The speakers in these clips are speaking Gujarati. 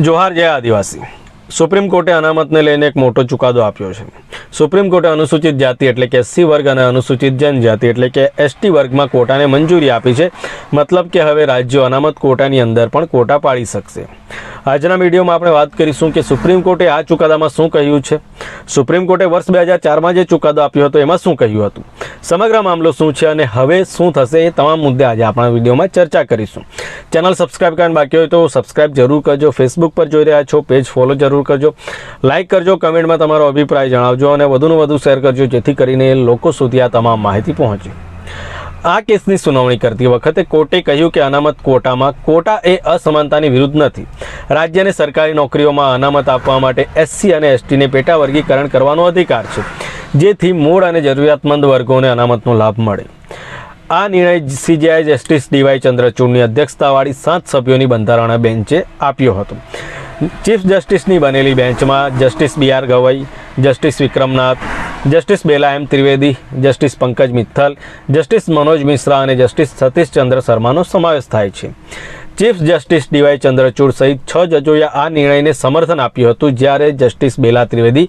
જોહાર જય આદિવાસી. સુપ્રીમ કોર્ટે અનામતને લઈને એક મોટો ચુકાદો આપ્યો છે. સુપ્રીમ કોર્ટે અનુસૂચિત જાતિ એટલે કે એસસી વર્ગ અને અનુસૂચિત જનજાતિ એટલે કે એસટી વર્ગમાં કોટાને મંજૂરી આપી છે. મતલબ કે હવે રાજ્યો અનામત કોટાની અંદર પણ કોટા પાડી શકશે. આજના વિડીયોમાં આપણે વાત કરીશું કે સુપ્રીમ કોર્ટે આ ચુકાદામાં શું કહ્યું છે? સુપ્રીમ કોર્ટે વર્ષ બે હજાર ચારમાં જે ચુકાદો આપ્યો હતો એમાં શું કહ્યું હતું? સમગ્ર મામલો શું છે અને હવે શું થશે એ તમામ મુદ્દે આજે આપણા વિડીયોમાં ચર્ચા કરીશું. ચેનલ સબસ્ક્રાઇબ કરવાનું બાકી હોય તો સબસ્ક્રાઇબ જરૂર કરજો. ફેસબુક પર જોઈ રહ્યા છો, પેજ ફોલો જરૂર કરજો. લાઇક કરજો, કમેન્ટમાં તમારો અભિપ્રાય જણાવજો અને વધુને વધુ શેર કરજો, જેથી કરીને લોકો સુધી આ તમામ માહિતી પહોંચે. આ કેસની સુનાવણી કરતી વખતે કોર્ટે કહ્યું કે અનામત કોટામાં કોટા એ અસમાનતાની વિરુદ્ધ નથી. રાજ્યને સરકારી નોકરીઓમાં અનામત આપવા માટે એસસી અને એસટીને પેટા વર્ગીકરણ કરવાનો અધિકાર છે, જેથી મૂળ અને જરૂરિયાતમંદ વર્ગોને અનામતનો લાભ મળે. આ નિર્ણય સીજીઆઈ જસ્ટિસ ડીવાય ચંદ્રચૂડની અધ્યક્ષતાવાળી સાત સભ્યોની બંધારણ બેન્ચે આપ્યો હતો. ચીફ જસ્ટિસની બનેલી બેન્ચમાં justice B R Gavai, justice Vikramnath, justice Bela M Trivedi, justice Pankaj Mittal justice Manoj Mishra અને જસ્ટિસ સતીશચંદ્ર શર્માનો સમાવેશ થાય છે. ચીફ જસ્ટિસ ડીવાય ચંદ્રચૂડ સહિત છ જજોએ આ નિર્ણયને સમર્થન આપ્યું હતું જ્યારે જસ્ટિસ બેલા ત્રિવેદી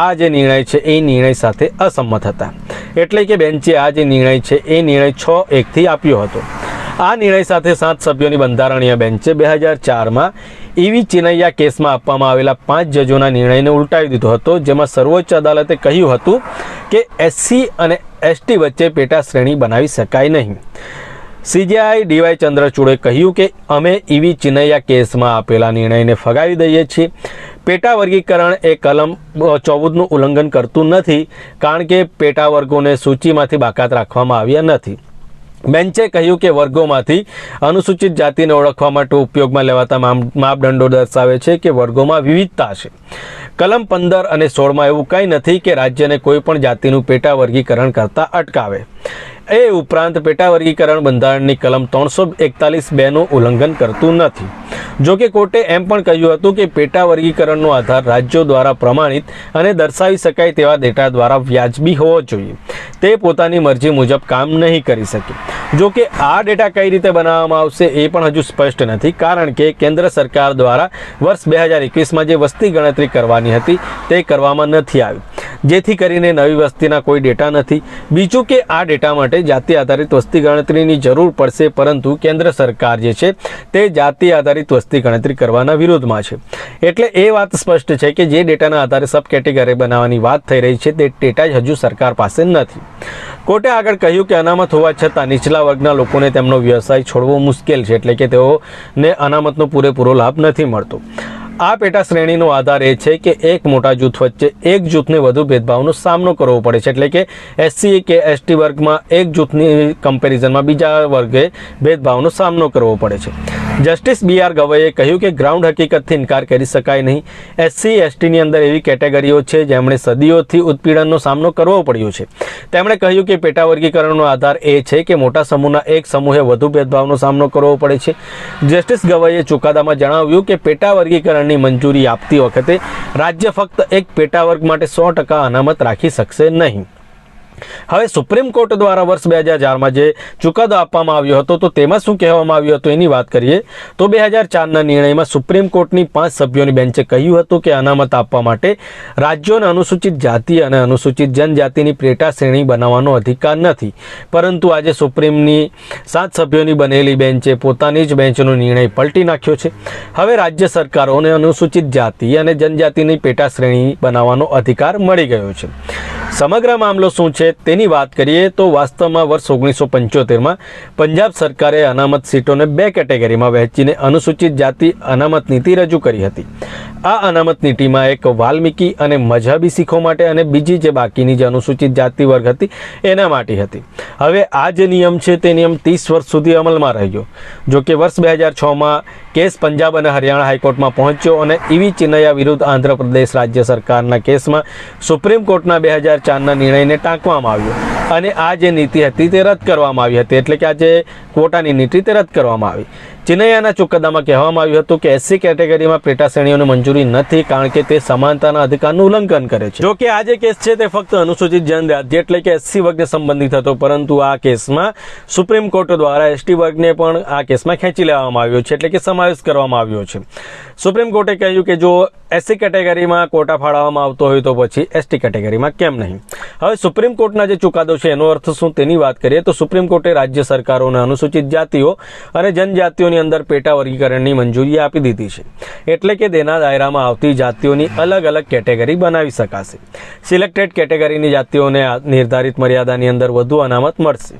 આ જે નિર્ણય છે એ નિર્ણય સાથે અસંમત હતા. એટલે કે બેન્ચે આ જે નિર્ણય છે એ નિર્ણય છ એકથી આપ્યો હતો. આ નિર્ણય સાથે સાત સભ્યોની બંધારણીય બેન્ચે બે હજાર ચારમાં ઈવી ચિનૈયા કેસમાં આપવામાં આવેલા પાંચ જજોના નિર્ણયને ઉલટાવી દીધો હતો, જેમાં સર્વોચ્ચ અદાલતે કહ્યું હતું કે એસસી અને એસટી વચ્ચે પેટા શ્રેણી બનાવી શકાય નહીં. સીજીઆઈ ડીવાય ચંદ્રચૂડે કહ્યું કે અમે ઈવી ચિનૈયા કેસમાં આપેલા નિર્ણયને ફગાવી દઈએ છીએ. પેટા વર્ગીકરણ એ કલમ ચૌદનું ઉલ્લંઘન કરતું નથી, કારણ કે પેટા વર્ગોને સૂચિમાંથી બાકાત રાખવામાં આવ્યા નથી. બેન્ચે કહ્યું કે વર્ગોમાંથી અનુસૂચિત જાતિને ઓળખવા માટે ઉપયોગમાં લેવાતા માપ- માપદંડો દર્શાવે છે કે વર્ગોમાં વિવિધતા છે. કલમ પંદર અને સોળમાં એવું કંઈ નથી કે રાજ્યને કોઈ પણ જાતિનું પેટા વર્ગીકરણ કરતાં અટકાવે. એ ઉપરાંત પેટા વર્ગીકરણ બંધારણની કલમ ત્રણસો એકતાલીસ બેનું ઉલ્લંઘન કરતું નથી. જોકે કોર્ટે એમ પણ કહ્યું હતું કે પેટા વર્ગીકરણનો આધાર રાજ્યો દ્વારા પ્રમાણિત અને દર્શાવી શકાય તેવા ડેટા દ્વારા વ્યાજબી હોવો જોઈએ. તે પોતાની મરજી મુજબ કામ નહીં કરી શકે. જોકે આ ડેટા કઈ રીતે બનાવવામાં આવશે એ પણ હજુ સ્પષ્ટ નથી, કારણ કે કેન્દ્ર સરકાર દ્વારા વર્ષ બે હજાર એકવીસમાં જે વસ્તી ગણતરી કરવાની હતી તે કરવામાં નથી આવી. જેથી કરીને નવી વસ્તીના કોઈ ડેટા નથી. બીજું કે આ ડેટા માટે જાતિ આધારિત વસ્તી ગણતરીની જરૂર પડશે, પરંતુ કેન્દ્ર સરકાર જે છે તે જાતિ આધારિત વસ્તી ગણતરી કરવાના વિરોધમાં છે. એટલે એ વાત સ્પષ્ટ છે કે જે ડેટાના આધારે સબ કેટેગરી બનાવવાની વાત થઈ રહી છે, તે ડેટા જ હજુ સરકાર પાસે નથી. કોર્ટે આગળ કહ્યું કે અનામત હોવા છતાં નીચલા વર્ગના લોકોને તેમનો વ્યવસાય છોડવો મુશ્કેલ છે, એટલે કે તેઓને અનામતનો પૂરેપૂરો લાભ નથી મળતો. આ પેટા શ્રેણીનો આધાર એ છે કે એક મોટા જૂથ વચ્ચે એક જૂથને વધુ ભેદભાવનો સામનો કરવો પડે છે. એટલે કે એસસી કે એસટી વર્ગમાં એક જૂથની કમ્પેરિઝનમાં બીજા વર્ગે ભેદભાવનો સામનો કરવો પડે છે. જસ્ટિસ બી આર ગવઈએ કહ્યું કે ગ્રાઉન્ડ હકીકતથી ઇનકાર કરી શકાય નહીં. એસસી, એસટીની અંદર એવી કેટેગરીઓ છે જેમણે સદીઓથી ઉત્પીડનનો સામનો કરવો પડ્યો છે. તેમણે કહ્યું કે પેટા વર્ગીકરણનો આધાર એ છે કે મોટા સમૂહના એક સમૂહે વધુ ભેદભાવનો સામનો કરવો પડે છે. જસ્ટિસ ગવઈએ ચુકાદામાં જણાવ્યું કે પેટા વર્ગીકરણની મંજૂરી આપતી વખતે રાજ્ય ફક્ત એક પેટા વર્ગ માટે સો ટકા અનામત રાખી શકશે નહીં. હવે સુપ્રીમ કોર્ટ દ્વારા વર્ષ બે હજાર ચારમાં જે ચુકાદો આપવામાં આવ્યો હતો, તો તેમાં શું કહેવામાં આવ્યું હતું એની વાત કરીએ, તો બે હજાર ચારના નિર્ણયમાં સુપ્રીમ કોર્ટની પાંચ સભ્યોની બેન્ચે કહ્યું હતું કે અનામત આપવા માટે રાજ્યોને અનુસૂચિત જાતિ અને અનુસૂચિત જનજાતિની પેટા શ્રેણી બનાવવાનો અધિકાર નથી. પરંતુ આજે સુપ્રીમની સાત સભ્યોની બનેલી બેન્ચે પોતાની જ બેન્ચનો નિર્ણય પલટી નાખ્યો છે. હવે રાજ્ય સરકારોને અનુસૂચિત જાતિ અને જનજાતિની પેટા શ્રેણી બનાવવાનો અધિકાર મળી ગયો છે. સમગ્ર મામલો શું છે તેની વાત કરીએ તો વાસ્તવમાં વર્ષ ઓગણીસો પંચોતેરમાં પંજાબ સરકારે અનામત સીટોને બે કેટેગરીમાં વહેંચીને અનુસૂચિત જાતિ અનામત નીતિ રજૂ કરી હતી. આ અનામત નીતિમાં એક વાલ્મીકી અને મઝહબી શીખો માટે અને બીજી જે બાકીની જે અનુસૂચિત જાતિ વર્ગ હતી, એના માટે હતી. હવે આ જે નિયમ છે તે નિયમ ત્રીસ વર્ષ સુધી અમલમાં રહ્યો. જો કે વર્ષ બે હજાર છમાં કેસ પંજાબ અને હરિયાણા હાઈકોર્ટમાં પહોંચ્યો અને ઈવી ચિનૈયા વિરુદ્ધ આંધ્રપ્રદેશ રાજ્ય સરકારના કેસમાં સુપ્રીમ કોર્ટના બે હજાર ચારના નિર્ણયને ટાંકવામાં આવ્યો. અને આ જે નીતિ હતી તે રદ કરવામાં આવી હતી. એટલે કે આ જે કોટાની નીતિ તે રદ કરવામાં આવી. ચિનૈયાના ચુકાદામાં કહેવામાં આવ્યું હતું કે એસસી કેટેગરીમાં પેટા શ્રેણીઓને મંજૂરી નથી કારણ કે તે સમાનતાના અધિકારનું ઉલ્લંઘન કરે છે. જો કે આ જે કેસ છે તે ફક્ત અનુસૂચિત જનજાતિ એટલે કે એસસી વર્ગને સંબંધિત હતો, પરંતુ આ કેસમાં સુપ્રીમ કોર્ટ દ્વારા એસટી વર્ગને પણ આ કેસમાં ખેંચી લેવામાં આવ્યો છે. એટલે કે સમાવેશ કરવામાં આવ્યો છે. સુપ્રીમ કોર્ટે કહ્યું કે જો એસસી કેટેગરીમાં કોટા ફાળવવામાં આવતો હોય તો પછી એસટી કેટેગરીમાં કેમ નહીં? હવે સુપ્રીમ કોર્ટના જે ચુકાદો છે એનો અર્થ શું તેની વાત કરીએ તો સુપ્રીમ કોર્ટે રાજ્ય સરકારોને અનુસૂચિત જાતિઓ અને જનજાતિઓની અંદર પેટા વર્ગીકરણની મંજૂરી આપી દીધી છે. એટલે કે તેના દાયરામાં આવતી જાતિઓની અલગ અલગ કેટેગરી બનાવી શકાશે. સિલેક્ટેડ કેટેગરીની જાતિઓને નિર્ધારિત મર્યાદાની અંદર વધુ અનામત મળશે.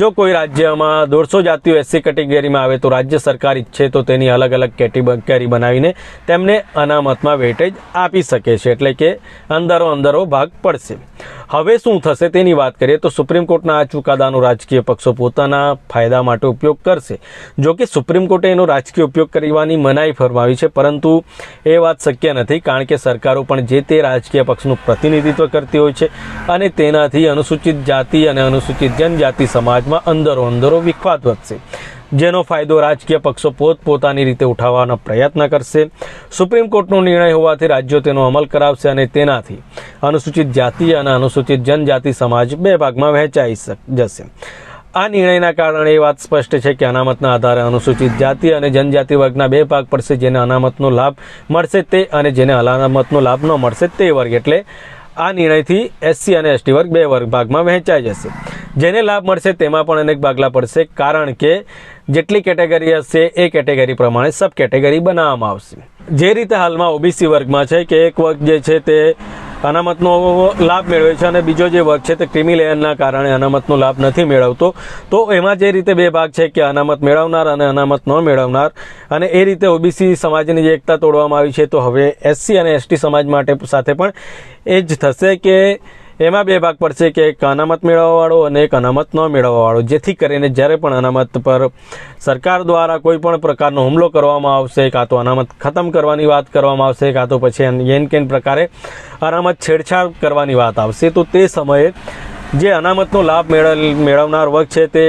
જો કોઈ રાજ્યમાં દોઢસો જાતિઓ એસસી કેટેગરીમાં આવે તો રાજ્ય સરકાર ઈચ્છે તો તેની અલગ અલગ કેટેગરી બનાવીને તેમને અનામતમાં વેટેજ આપી શકે છે. એટલે કે અંદરો અંદરો ભાગ પડશે. હવે શું થશે તેની વાત કરીએ તો સુપ્રીમ કોર્ટના આ ચુકાદાનો રાજકીય પક્ષો પોતાના ફાયદા માટે ઉપયોગ કરશે. જો કે સુપ્રીમ કોર્ટે એનો રાજકીય ઉપયોગ કરવાની મનાઈ ફરમાવી છે, પરંતુ એ વાત શક્ય નથી, કારણ કે સરકારો પણ જે તે રાજકીય પક્ષનું પ્રતિનિધિત્વ કરતી હોય છે અને તેનાથી અનુસૂચિત જાતિ અને અનુસૂચિત જનજાતિ સમાજમાં અંદરો અંદરો વિખવાદ વધશે. જેનો ફાયદો રાજકીય પક્ષો પોતપોતાની રીતે ઉઠાવવાનો પ્રયત્ન કરશે. સુપ્રીમ કોર્ટનો નિર્ણય હોવાથી રાજ્યો તેનો અમલ કરાવશે અને તેનાથી અનુસૂચિત જાતિ અને અનુસૂચિત જનજાતિ સમાજ બે ભાગમાં વહેંચાઈ જશે. આ નિર્ણયના કારણે એ વાત સ્પષ્ટ છે કે અનામતના આધારે અનુસૂચિત જાતિ અને જનજાતિ વર્ગના બે ભાગ પડશે જેને અનામતનો લાભ મળશે તે અને જેને અનામતનો લાભ ન મળશે તે વર્ગ. એટલે આ નિર્ણયથી એસસી અને એસટી વર્ગ બે વર્ગ ભાગમાં વહેંચાઈ જશે. જેને લાભ મળશે તેમાં પણ અનેક ભાગલા પડશે, કારણ કે જેટલી કેટેગરી હશે એ કેટેગરી પ્રમાણે સબ કેટેગરી બનાવવામાં આવશે. જે રીતે હાલમાં ઓબીસી વર્ગમાં છે કે એક વર્ગ જે છે તે અનામતનો લાભ મેળવે છે અને બીજો જે વર્ગ છે તે ક્રિમી કારણે અનામતનો લાભ નથી મેળવતો. તો એમાં જે રીતે બે ભાગ છે કે અનામત મેળવનાર અને અનામત ન મેળવનાર. અને એ રીતે ઓબીસી સમાજની જે એકતા તોડવામાં આવી છે, તો હવે એસસી અને એસટી સમાજ માટે સાથે પણ એ જ થશે કે એમાં બે ભાગ પડશે કે એક અનામત મેળવવાવાળો અને એક અનામત ન મેળવવાવાળો. જેથી કરીને જ્યારે પણ અનામત પર સરકાર દ્વારા કોઈ પણ પ્રકારનો હુમલો કરવામાં આવશે, કાં તો અનામત ખતમ કરવાની વાત કરવામાં આવશે, કાં તો પછી એન કેન પ્રકારે અનામત છેડછાડ કરવાની વાત આવશે. તો તે સમયે જે અનામતનો લાભ મેળવ મેળવનાર વર્ગ છે તે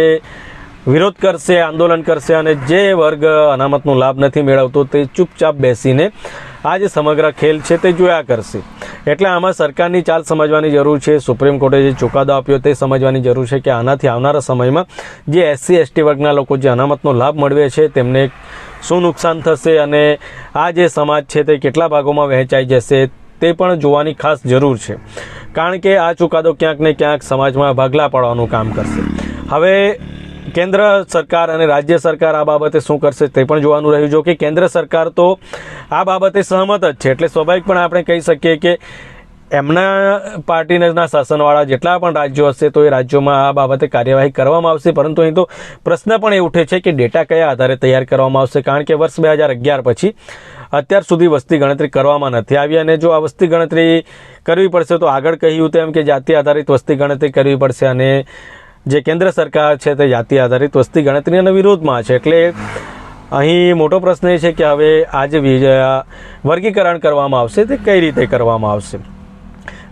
વિરોધ કરશે, આંદોલન કરશે અને જે વર્ગ અનામતનો લાભ નથી મેળવતો તે ચૂપચાપ બેસીને આ જે સમગ્ર ખેલ છે તે જોયા કરશે. એટલે આમાં સરકારની ચાલ સમજવાની જરૂર છે. સુપ્રીમ કોર્ટે જે ચુકાદો આપ્યો તે સમજવાની જરૂર છે કે આનાથી આવનારા સમયમાં જે એસસી, એસટી વર્ગના લોકો જે અનામતનો લાભ મળવે છે તેમને શું નુકસાન થશે અને આ જે સમાજ છે તે કેટલા ભાગોમાં વહેંચાઈ જશે તે પણ જોવાની ખાસ જરૂર છે. કારણ કે આ ચુકાદો ક્યાંક ને ક્યાંક સમાજમાં ભાગલા પાડવાનું કામ કરશે. હવે કેન્દ્ર સરકાર અને રાજ્ય સરકાર આ બાબતે શું કરશે તે પણ જોવાનું રહ્યું. જો કે કેન્દ્ર સરકાર તો આ બાબતે સહમત જ છે. એટલે સ્વાભાવિક પણ આપણે કહી શકીએ કે એમના પાર્ટીના શાસનવાળા જેટલા પણ રાજ્યો હશે તો એ રાજ્યોમાં આ બાબતે કાર્યવાહી કરવામાં આવશે. પરંતુ અહીં તો પ્રશ્ન પણ એ ઉઠે છે કે ડેટા કયા આધારે તૈયાર કરવામાં આવશે? કારણ કે વર્ષ બે હજાર અગિયાર પછી અત્યાર સુધી વસ્તી ગણતરી કરવામાં નથી આવી. અને જો આ વસ્તી ગણતરી કરવી પડશે તો આગળ કહ્યું તેમ કે જાતિ આધારિત વસ્તી ગણતરી કરવી પડશે અને જે કેન્દ્ર સરકાર છે તે જાતિ આધારિત વસ્તી ગણતરીના વિરોધમાં છે. એટલે અહીં મોટો પ્રશ્ન એ છે કે હવે આ જે વર્ગીકરણ કરવામાં આવશે તે કઈ રીતે કરવામાં આવશે?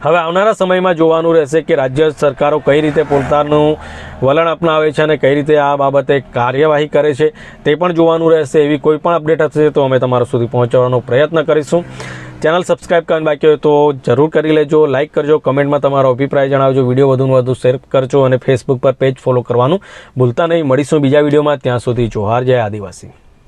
હવે આવનારા સમયમાં જોવાનું રહેશે કે રાજ્ય સરકારો કઈ રીતે પોતાનું વલણ અપનાવે છે અને કઈ રીતે આ બાબતે કાર્યવાહી કરે છે તે પણ જોવાનું રહેશે. એવી કોઈ પણ અપડેટ હશે તો અમે તમારા સુધી પહોંચાડવાનો પ્રયત્ન કરીશું. ચેનલ સબસ્ક્રાઇબ કરવાની બાકી હોય તો જરૂર કરી લેજો લાઇક કરજો, કમેન્ટમાં તમારો અભિપ્રાય જણાવજો, વીડિયો વધુને વધુ શેર કરજો અને ફેસબુક પર પેજ ફોલો કરવાનું ભૂલતા નહીં. મળીશું બીજા વિડીયોમાં, ત્યાં સુધી જોહાર, જય આદિવાસી.